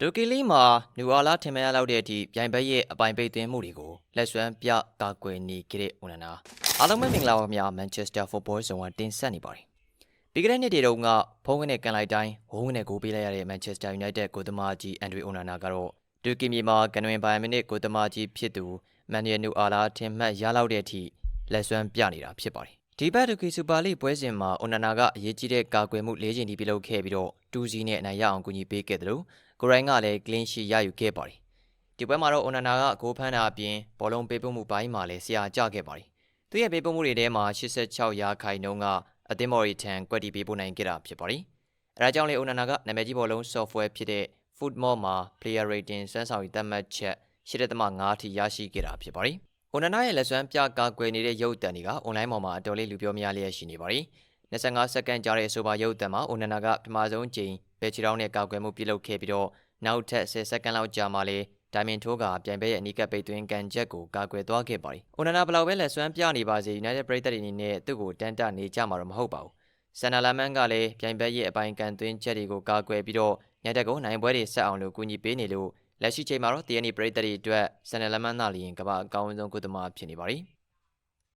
ဒိုကီလီမှာနူအာလာထင်မရလောက်တဲ့အထိပြိုင်ဘက်ရဲ့အပိုင်ပိတ်သွင်းမှုတွေကိုလက်စွမ်းပြကာကွယ်နေကြတဲ့ဦးနန္ဒာအားလုံးပဲမင်္ဂလာပါခင်ဗျာမန်ချက်စတာဖုတ်ဘောဇုံကတင်ဆက်နေပါတယ်ပြီးခဲ့တဲ့နှစ်တည်းတုန်းကဖုန်းကနေကန်လိုက်တိုင်းဝုန်းကနေကိုပေးလိုက်ရတဲ့မန်ချက်စတာယူနိုက်တက်ကိုသမားကြီးအန်ဒရီအိုနာနာကတော့ဒိုကီမီမှာကနဝင်ဘိုင်မနစ်ကိုသမားကြီးဖြစ်သူမန်နီယယ်နူအာလာထင်မှတ်ရလောက်တဲ့အထိလက်စွမ်းပြနေတာဖြစ်ပါတယ်ဒီဘက်ဒိုကီစူပါလိပွဲစဉ်မှာအိုနာနာကအရေးကြီးတဲ့ကာကွယ်မှု၄ချိန်ထိပြုလုပ်ခဲ့ပြီးတော့ 2စီးနဲ့အနိုင်ရအောင်ကူညီပေးခဲ့တယ်လို့ကိုရိုင်းကလည်း clean sheet ရယူခဲ့ပါတယ်။ဒီပွဲမှာတော့အိုနာနာကဂိုးဖမ်းတာအပြင်ဘောလုံးပေးပို့မှုပိုင်းမှာလည်းဆရာကျခဲ့ပါတယ်။သူရဲ့ပေးပို့မှုတွေထဲမှာ86ရာခိုင်နှုန်းကအသင်းမော်ရီထန်ကွက်တီပေးပို့နိုင်ခဲ့တာဖြစ်ပါတယ်။အဲဒါကြောင့်လေအိုနာနာကနာမည်ကြီးဘောလုံး software ဖြစ်တဲ့ Footmall မှာ player rating စမ်းဆောင်ရည်သတ်မှတ်ချက်8.5ထိရရှိခဲ့တာဖြစ်ပါတယ်။အိုနာနာရဲ့လက်စွမ်းပြကာကွယ်နေတဲ့ရုပ်တံတွေကအွန်လိုင်းပေါ်မှာအတော်လေးလူပြောများလျက်ရှိနေပါတယ်။ 25စက္ကန့်ကြာတဲ့အဆိုပါရုပ်တံမှာအိုနာနာကပထမဆုံးချိန်ဘယ်ချီတောင်းနဲ့ကာကွယ်မှုပြုလုပ်ခဲ့ပြီးတော့နောက်ထပ်10စက္ကန့်လောက်ကြာမှလေဒိုင်မင်ထိုးကပြိုင်ပွဲရဲ့အနီးကပ်ပိတ်သွင်းကန်ချက်ကိုကာကွယ်သွားခဲ့ပါတယ်။အိုနာနာဘလောက်ပဲလက်စွမ်းပြနေပါစေ United ပရိသတ်တွေအနေနဲ့သူ့ကိုတန်တနေကြမှာတော့မဟုတ်ပါဘူး။ဆန်နာလာမန်ကလည်းပြိုင်ပွဲရဲ့အပိုင်ကန်သွင်းချက်တွေကိုကာကွယ်ပြီးတော့ညတက်ကိုနိုင်ပွဲတွေဆက်အောင်လို့ကူညီပေးနေလို့လက်ရှိချိန်မှာတော့ TNI ပရိသတ်တွေအတွက်ဆန်နာလာမန်သားလျင်ကမ္ဘာအကောင်းဆုံးကုသမာဖြစ်နေပါတယ်။